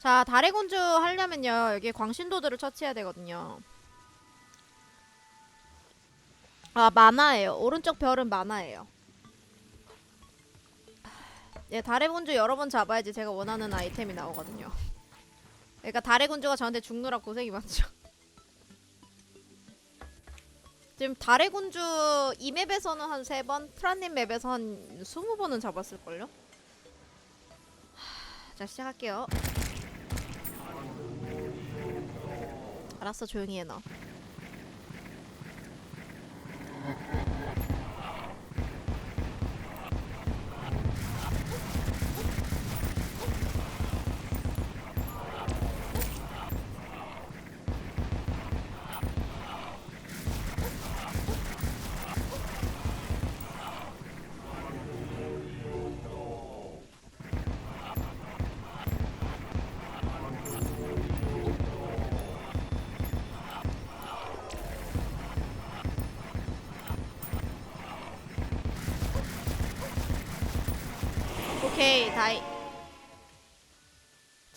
자, 달의 군주 하려면요. 여기 광신도들을 처치해야 되거든요. 아, 만화예요. 오른쪽 별은 만화예요. 예, 달의 군주 여러 번 잡아야지 제가 원하는 아이템이 나오거든요. 그러니까 달의 군주가 저한테 죽느라 고생이 많죠. 지금 달의 군주 이 맵에서는 한 세 번, 프란님 맵에서 한 스무 번은 잡았을걸요? 하, 자, 시작할게요. 알았어, 조용히 해, 너.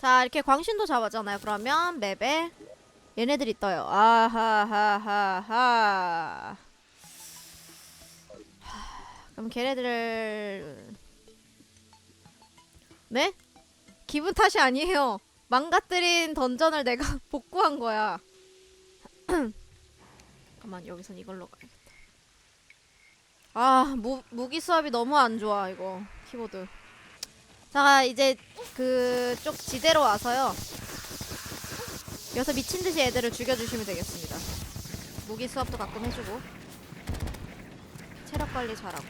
자, 이렇게 광신도 잡았잖아요. 그러면 맵에 얘네들이 떠요. 아하하하하. 하, 그럼 걔네들을 네? 기분 탓이 아니에요. 망가뜨린 던전을 내가 복구한 거야. 잠깐만 여기선 이걸로 가야겠다. 아, 무, 무기 수압이 너무 안 좋아 이거 키보드. 자 이제 그쪽 지대로 와서요. 여기서 미친 듯이 애들을 죽여주시면 되겠습니다. 무기 수압도 가끔 해주고 체력 관리 잘하고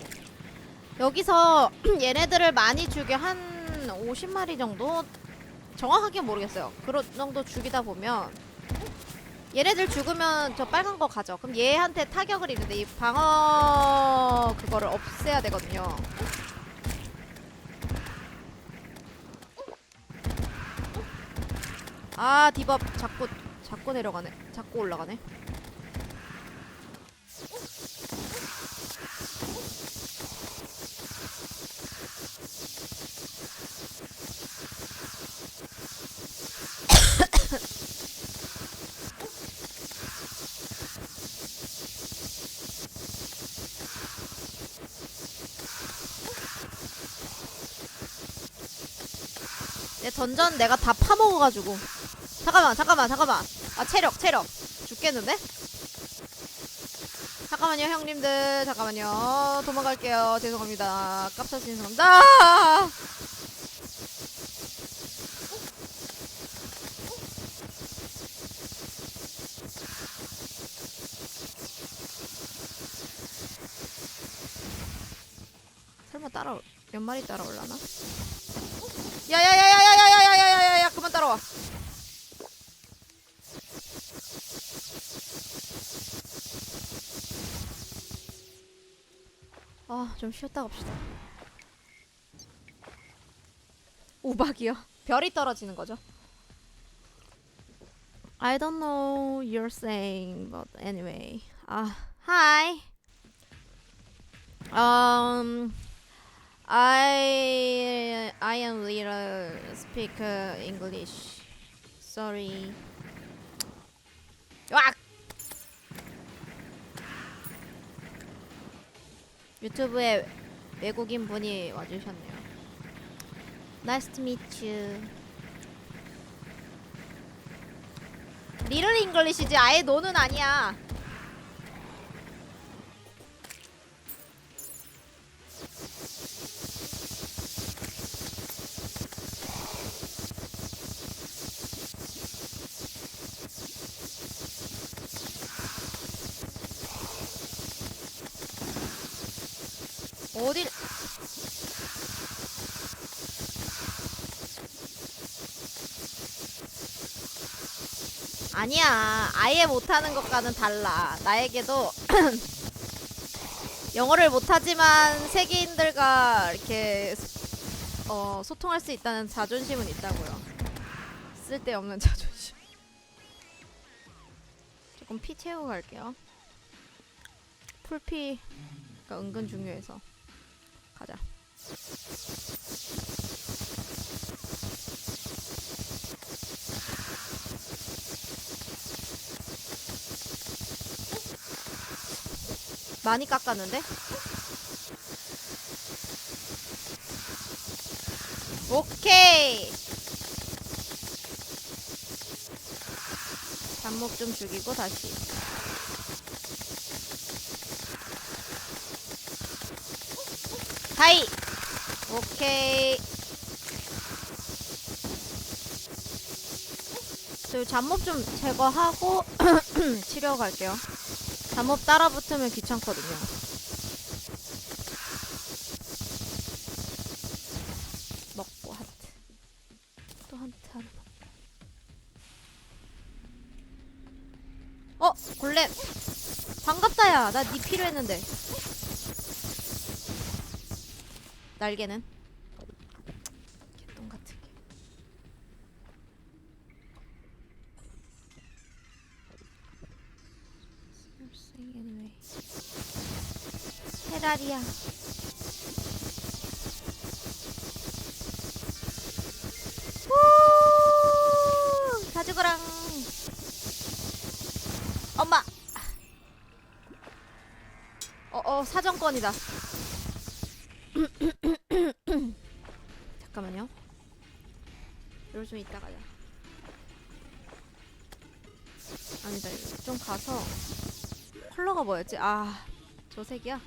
여기서 얘네들을 많이 죽여 한 50마리 정도 정확하게 모르겠어요. 그런 정도 죽이다 보면 얘네들 죽으면 저 빨간 거 가죠. 그럼 얘한테 타격을 입는데 이 방어 그거를 없애야 되거든요. 아 디밥 자꾸 자꾸 내려가네. 자꾸 올라가네. 내 던전 내가 다 파먹어가지고 잠깐만 잠깐만 잠깐만. 아 체력 체력. 죽겠는데? 잠깐만요 형님들. 잠깐만요. 도망갈게요. 죄송합니다. 깝쳐서 죄송합니다. 설마 따라 몇 마리 따라올 좀 쉬었다 갑시다 우박이요 별이 떨어지는 거죠 I don't know you're saying but anyway 아 hi um I I am little speak uh, English. Sorry. 와! 유튜브에 외국인 분이 와주셨네요. Nice to meet you. 리틀 잉글리시지 아예 노는 아니야. 아니야. 아예 못하는 것과는 달라. 나에게도 영어를 못하지만 세계인들과 이렇게 어, 소통할 수 있다는 자존심은 있다고요. 쓸데없는 자존심. 조금 피 채우고 갈게요. 풀피가 은근 중요해서. 가자. 많이 깎았는데? 오케이! 잡목 좀 죽이고 다시. 다이! 오케이. 저 잡목 좀 제거하고 치료 갈게요. 잠옷 따라 붙으면 귀찮거든요. 먹고 하트. 또 하트 하나 먹고. 어, 골렘. 반갑다 야. 나 니 필요했는데. 날개는 개똥 같은 게. Say anyway. 테라리아. 후! 다 죽어랑. 엄마. 어, 어, 사정권이다. 잠깐만요. 이럴 좀 이따 가자. 아니다, 좀 가서. 컬러가 뭐였지? 아, 저 색이야?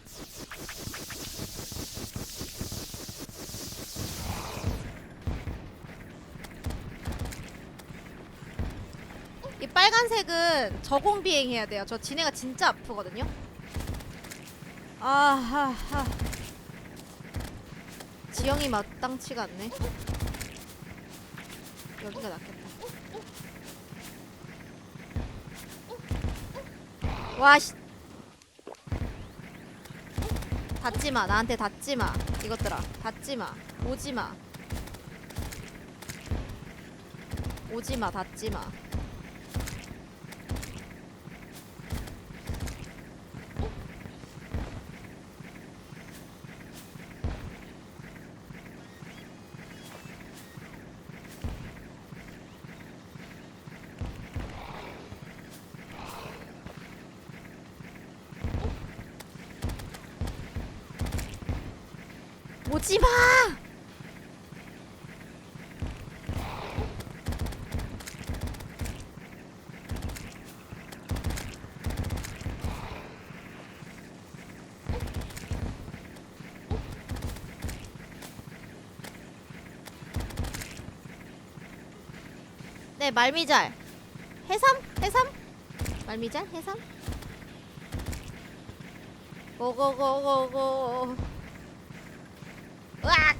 이 빨간색은 저공 비행해야 돼요. 저 지네가 진짜 아프거든요. 아하 하. 지형이 마땅치가 않네. 여기가 낫겠다. 와 씨. 닿지 마. 나한테 닿지 마. 이것들아. 닿지 마. 오지 마. 오지 마. 닿지 마. 오지 마. 네, 말미잘. 해삼? 해삼? 말미잘? 해삼? 고고고고고. 으악!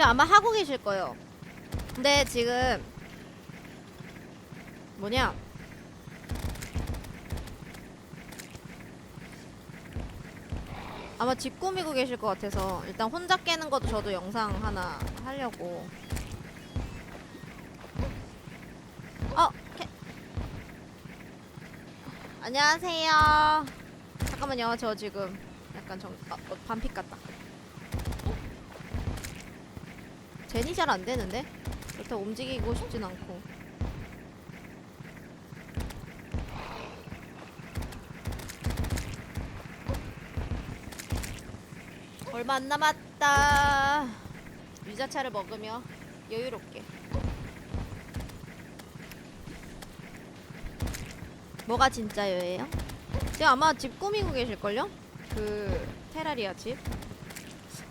저 아마 하고 계실 거예요. 근데 지금 뭐냐? 아마 집 꾸미고 계실 것 같아서 일단 혼자 깨는 것도 저도 영상 하나 하려고. 어, 캐... 안녕하세요. 잠깐만요, 저 지금 약간 정, 어, 어, 반픽 같다. 젠이 잘 안 되는데? 그렇다고 움직이고 싶진 않고. 얼마 안 남았다. 유자차를 먹으며 여유롭게. 뭐가 진짜요예요? 지금 아마 집 꾸미고 계실걸요? 그 테라리아 집?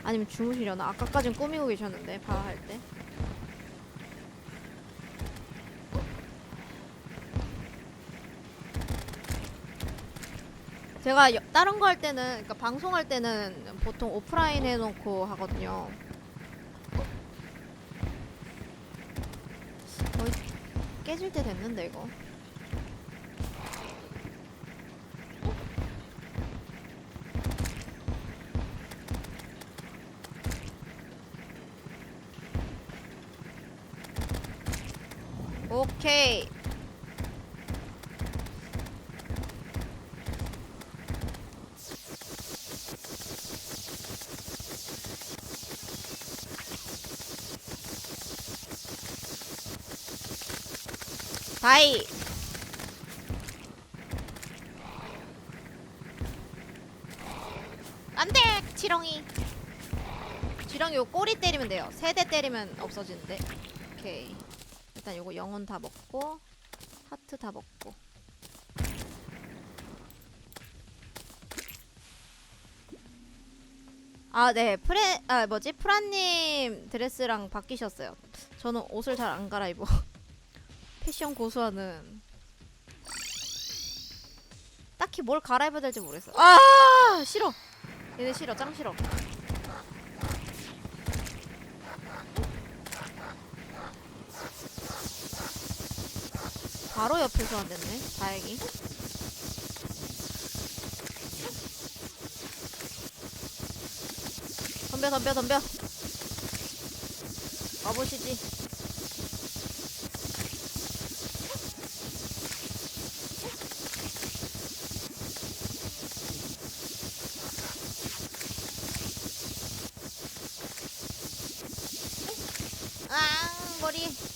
아니면 주무시려나? 아까까진 꾸미고 계셨는데 바할 때. 제가 여- 다른 거 할 때는 그러니까 방송할 때는 보통 오프라인 해놓고 하거든요. 거의 깨질 때 됐는데 이거. 오케이. 다이. 안돼, 지렁이. 지렁이 요 꼬리 때리면 돼요. 세 대 때리면 없어지는데. 오케이. 일단 요거 영혼 다 먹고 하트 다 먹고. 아, 네. 프레 아, 뭐지? 프라님 드레스랑 바뀌셨어요. 저는 옷을 잘 안 갈아입어. 패션 고수하는 딱히 뭘 갈아입어야 될지 모르겠어. 아, 싫어. 얘네 싫어. 짱 싫어. 바로 옆에서 안 됐네. 다행히. 덤벼 덤벼 덤벼. 와보시지. 아 머리.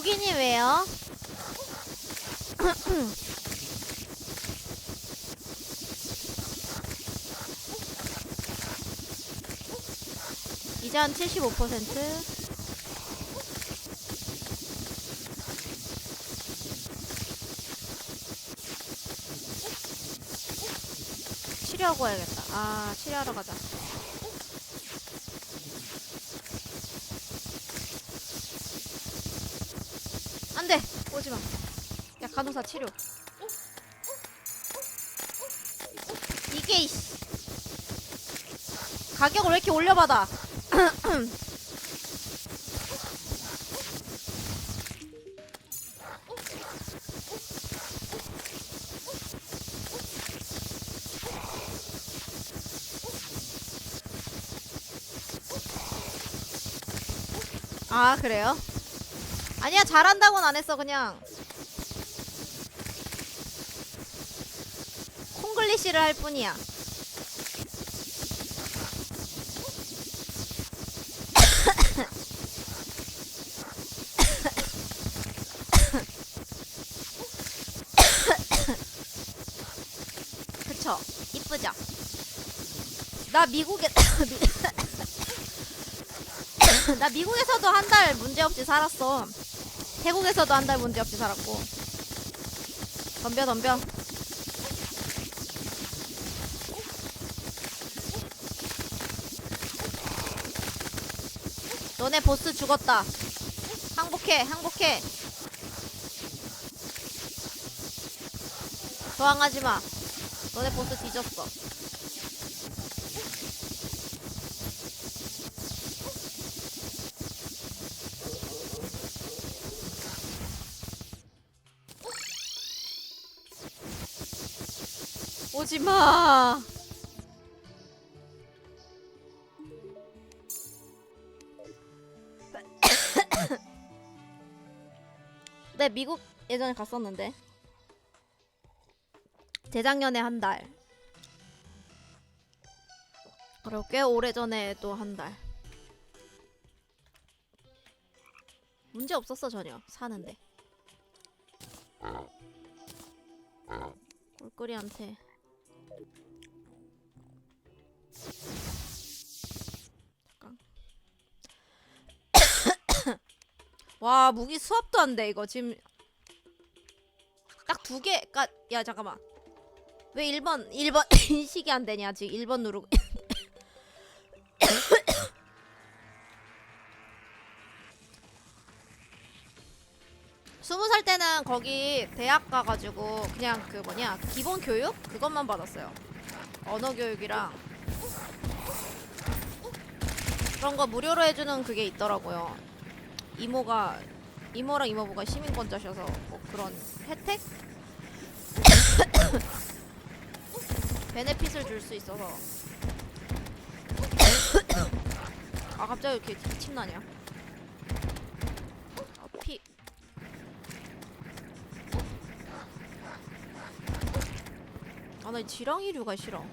우기님 왜요? 이제 한 75%? 치료하고 와야겠다. 아, 치료하러 가자. 간호사 치료. 이게, 이씨. 가격을 왜 이렇게 올려받아? 아, 그래요? 아니야, 잘한다고는 안 했어, 그냥. 콩글리시를 할 뿐이야. 그쵸? 이쁘죠? 나 미국에 나 미국에서도 한 달 문제없이 살았어. 태국에서도 한 달 문제없이 살았고. 덤벼 덤벼. 보스 죽었다. 항복해, 항복해. 저항하지 마. 너네 보스 뒤졌어. 오지 마. 미국 예전에 갔었는데. 재작년에 한 달. 그리고 꽤 오래 전에 또 한 달. 문제 없었어 전혀 사는데. 꿀꿀이한테 잠깐. 와 무기 수업도 안 돼 이거 지금 딱 두 개가 야 잠깐만 왜 1번 1번 인식이 안 되냐 지금 1번 누르고 스무 살 때는 거기 대학 가가지고 그냥 그 뭐냐 기본 교육 그것만 받았어요. 언어 교육이랑 그런 거 무료로 해주는 그게 있더라고요. 이모가 이모랑 이모부가 시민권자셔서 뭐 그런 혜택? 베네핏을 줄 수 있어서 아 갑자기 이렇게 기침 나냐 아, 피 아, 나 지렁이류가 싫어.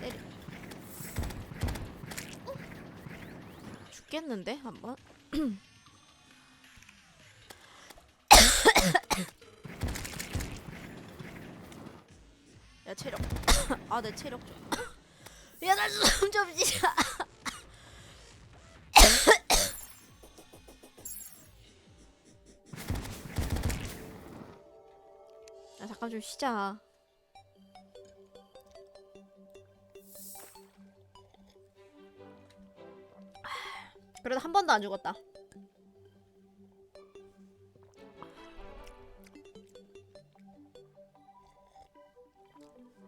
때리. 죽겠는데, 한 번? 야, 체력. 아, 내 체력 좀. 야, 나숨좀 쉬자. 야, 잠깐 좀 쉬자. 그래도 한 번도 안 죽었다.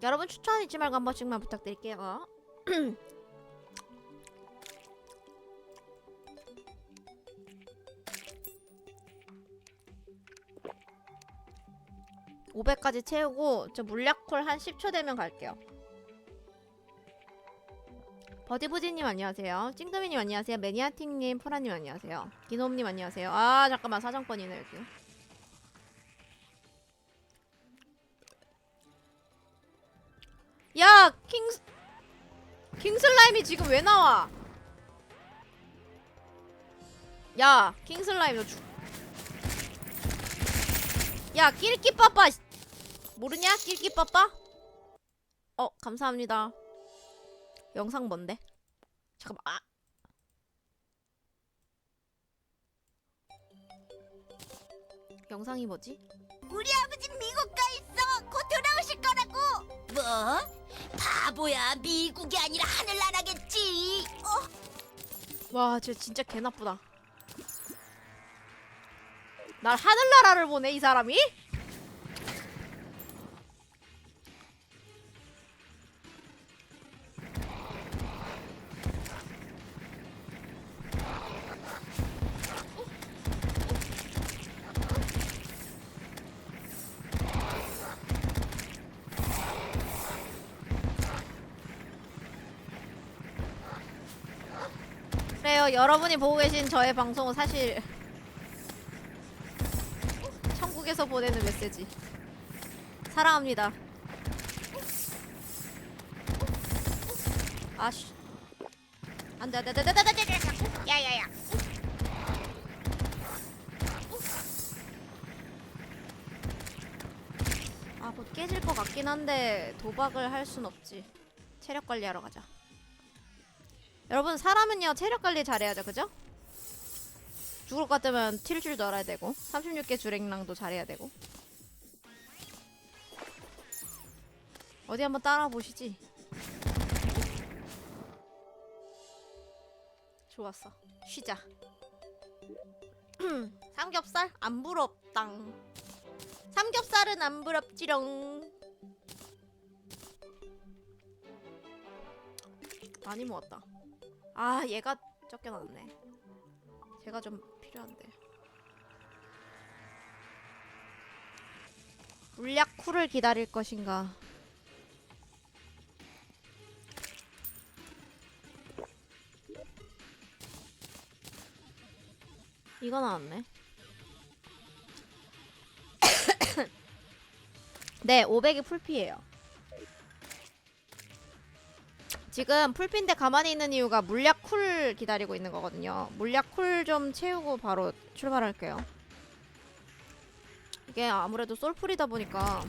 여러분 추천 잊지 말고 한 번씩만 부탁드릴게요. (500까지) 채우고 저 물약콜 한 (10초) 되면 갈게요 버디부지님 안녕하세요. 찡그미님 안녕하세요. 매니아팅님, 포라님 안녕하세요. 기놈님 안녕하세요. 아 잠깐만 사정권이네 여기. 야 킹스 킹슬라임이 지금 왜 나와? 야 킹슬라임 너 죽. 야 끼리끼빠빠 모르냐 끼리끼빠빠? 어 감사합니다. 영상 뭔데? 잠깐만. 아. 영상이 뭐지? 우리 아버지 미국 가 있어. 곧 돌아오실 거라고. 뭐? 바보야. 미국이 아니라 하늘나라겠지. 어? 와, 쟤 진짜 개 나쁘다. 날 하늘나라를 보내 이 사람이? 여러분이 보고 계신 저의 방송은 사실 천국에서 보내는 메시지. 사랑합니다. 아씨. 안돼 안돼 안돼 안돼 안돼 안돼. 야야야. 아곧 깨질 것 같긴 한데 도박을 할 순 없지. 체력 관리하러 가자. 여러분 사람은요 체력 관리 잘해야죠 그죠? 죽을 것 같으면 튈 줄도 알아야 되고 36개 주랭랑도 잘해야 되고. 어디 한번 따라 보시지. 좋았어. 쉬자. 삼겹살? 안 부럽당. 삼겹살은 안 부럽지롱. 많이 모았다 아 얘가 적게 나왔네. 제가 좀 필요한데. 물약 쿨을 기다릴 것인가? 이거 나왔네. 네 500이 풀피예요 지금 풀핀데 가만히 있는 이유가 물약 쿨 기다리고 있는 거거든요. 물약 쿨 좀 채우고 바로 출발할게요. 이게 아무래도 솔풀이다 보니까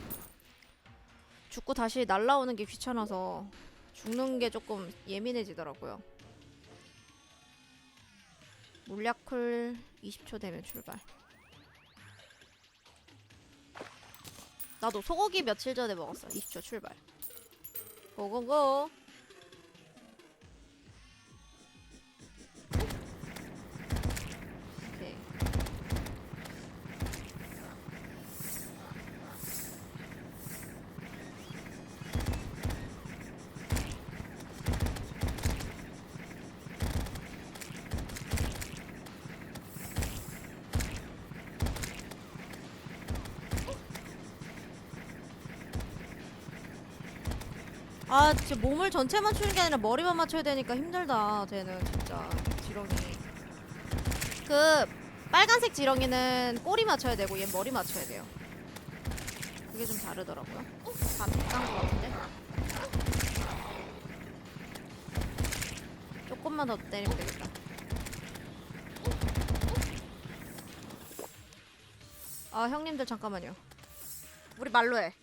죽고 다시 날라오는 게 귀찮아서 죽는 게 조금 예민해지더라고요. 물약 쿨 20초 되면 출발. 나도 소고기 며칠 전에 먹었어. 20초 출발. 고고고. 아 진짜 몸을 전체 맞추는 게 아니라 머리만 맞춰야 되니까 힘들다 쟤는 진짜. 지렁이. 그 빨간색 지렁이는 꼬리 맞춰야 되고 얘 머리 맞춰야 돼요. 그게 좀 다르더라고요. 반비싼 것 같은데? 조금만 더 때리면 되겠다. 아 형님들 잠깐만요. 우리 말로 해.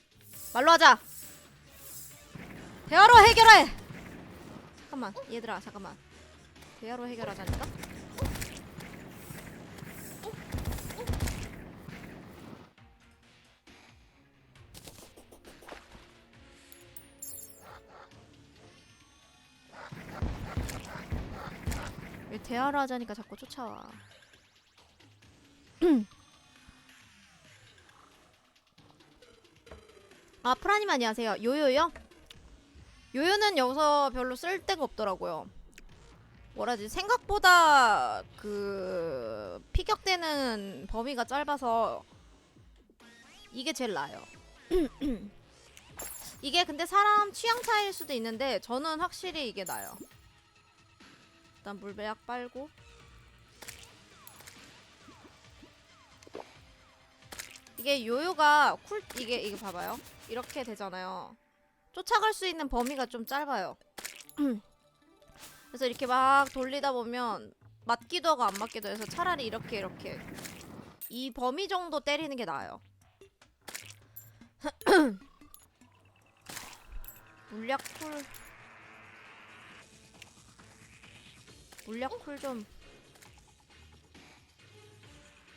말로 하자 대화로 해결해. 잠깐만 얘들아 잠깐만. 대화로 해결하자니까? 왜 대화로 하자니까 자꾸 쫓아와. 아 프라님 안녕하세요. 요요요? 요요는 여기서 별로 쓸데가 없더라고요. 뭐라지? 생각보다 그 피격되는 범위가 짧아서 이게 제일 나아요. 이게 근데 사람 취향 차이일 수도 있는데 저는 확실히 이게 나아요. 일단 물배약 빨고. 이게 요요가 쿨 이게 이게 봐봐요. 이렇게 되잖아요 쫓아갈 수 있는 범위가 좀 짧아요. 그래서 이렇게 막 돌리다 보면 맞기도 하고 안 맞기도 해서 차라리 이렇게 이렇게. 이 범위 정도 때리는 게 나아요. 물약 쿨 물약 쿨좀.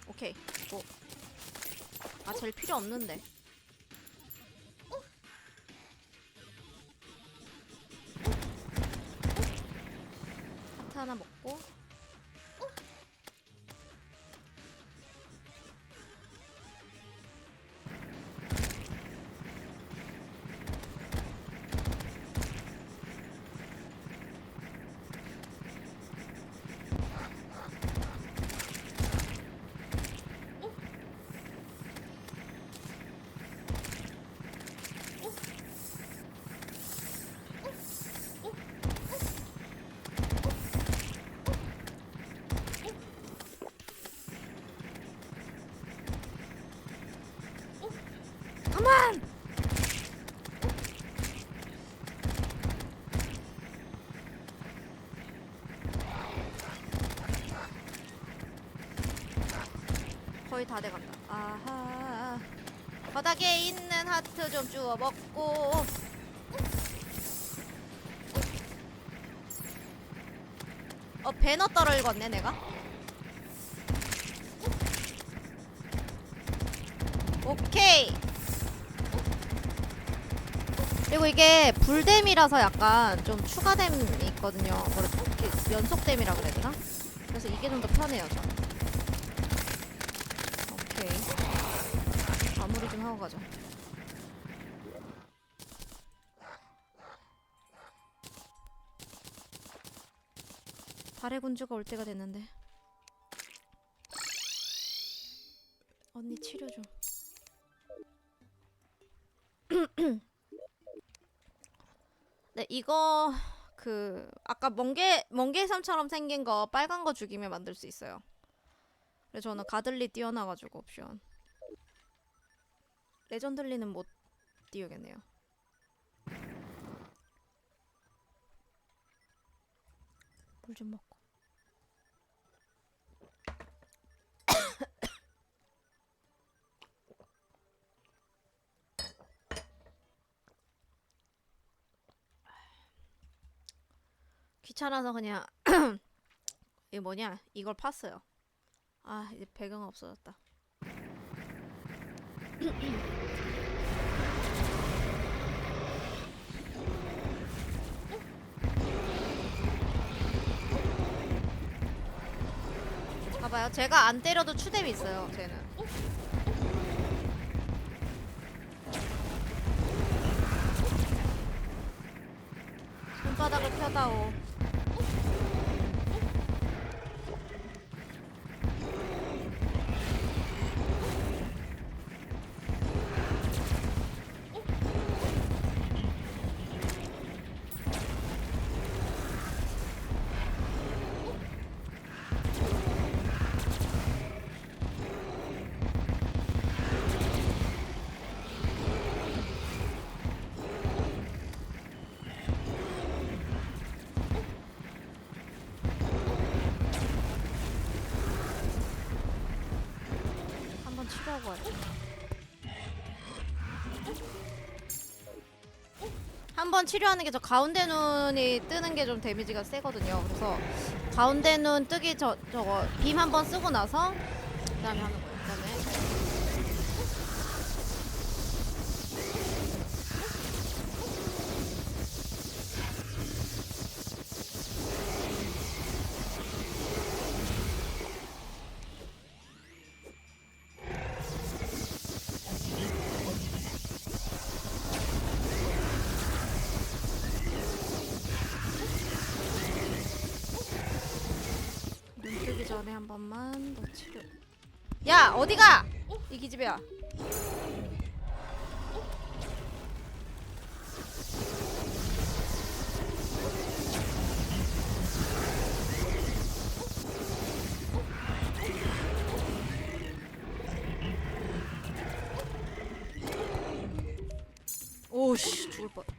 오케이. 뭐. 아 제일 필요 없는데 하나 먹고 다 돼간다. 아하. 바닥에 있는 하트 좀 주워 먹고. 어 배너 떨어졌네 내가. 오케이. 그리고 이게 불댐이라서 약간 좀 추가댐이 있거든요. 이렇게 연속댐이라 그래야 되나? 그래서 이게 좀 더 편해요, 저는. 오케이. 마무리 좀 하고 가자. 달의 군주가 올 때가 됐는데. 언니 치료 좀. 네, 이거 그 아까 멍게 멍게 섬처럼 생긴 거 빨간 거 죽이면 만들 수 있어요. 그래서 저는 가들리 띄워놔가지고 옵션. 레전들리는 못 띄우겠네요. 물 좀 먹고. 귀찮아서 그냥 이 뭐냐 이걸 팠어요. 아 이제 배경 없어졌다. 봐봐요. 제가 안 때려도 추뎀이 있어요. 쟤는. 손바닥을 펴다오. 치료하고 와야 돼. 한번 치료하는 게 저 가운데 눈이 뜨는 게 좀 데미지가 세거든요. 그래서 가운데 눈 뜨기 저 저거 빔 한 번 쓰고 나서 그다음에 하는 거 오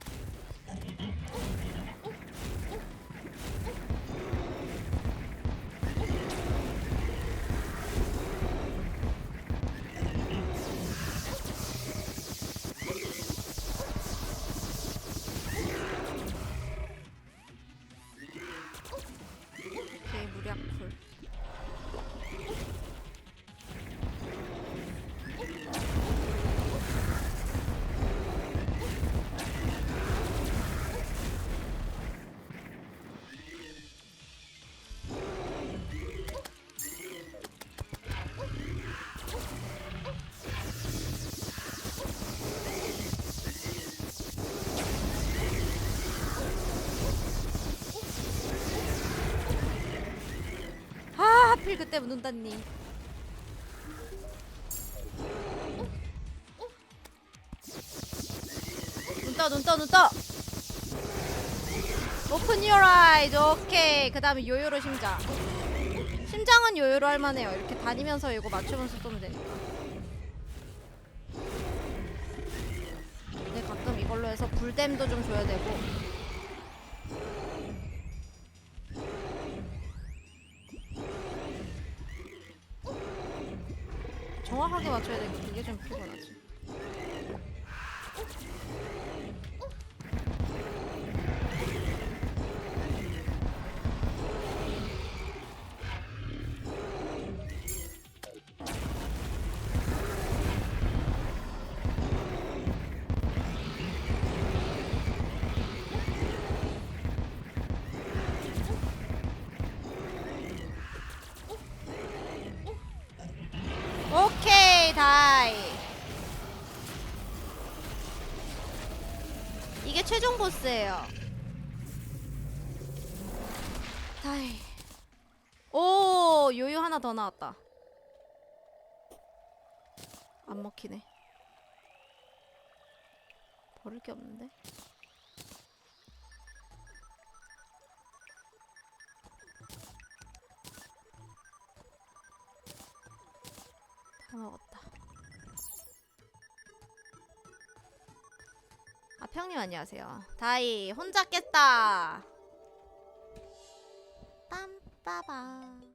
하필 그때 눈 땄니. 눈떠 눈떠 눈떠. Open your eyes. 오케이 그 다음에 요요로 심장. 심장은 요요로 할만해요. 이렇게 다니면서 이거 맞추면서 쏘면 되니까. 근데 가끔 이걸로 해서 불댐도 좀 줘야 되고 맞춰야 되니까 그게 좀 피곤하지. 보스예요. 다이 오 요요 하나 더 나왔다. 안 먹히네. 버릴 게 없는데? 다 먹었다. 평님 안녕하세요. 다이 혼자 깼다. 빰빠바.